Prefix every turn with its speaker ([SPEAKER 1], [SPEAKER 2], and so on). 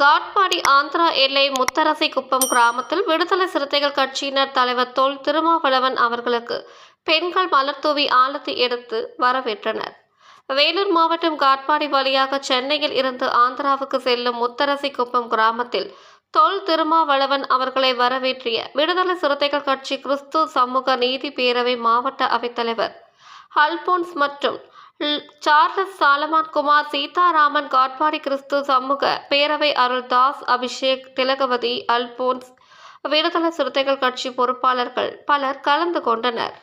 [SPEAKER 1] காட்பாடி ஆந்திரா எல்லை முத்தரசைக்குப்பம் கிராமத்தில் விடுதலை சிறுத்தைகள் கட்சியினர் தலைவர் தொல் திருமாவளவன் அவர்களுக்கு பெண்கள் மலர்தூவி ஆலத்தி எடுத்து வரவேற்றனர். வேலூர் மாவட்டம் காட்பாடி வழியாக சென்னையில் இருந்து ஆந்திராவுக்கு செல்லும் முத்தரசிக்குப்பம் கிராமத்தில் தொல் திருமாவளவன் அவர்களை வரவேற்றிய விடுதலை சிறுத்தைகள் கட்சி கிறிஸ்து சமூக நீதி பேரவை மாவட்ட அவைத்தலைவர் அல்போன்ஸ் மற்றும் ல்- சார்லஸ் சாலமான் குமார் சீதாராமன் காட்பாடி கிறிஸ்து சமூக பேரவை அருள் தாஸ் அபிஷேக் திலகவதி அல்போன்ஸ் விடுதலை சிறுத்தைகள் கட்சி பொறுப்பாளர்கள் பலர் கலந்து கொண்டனர்.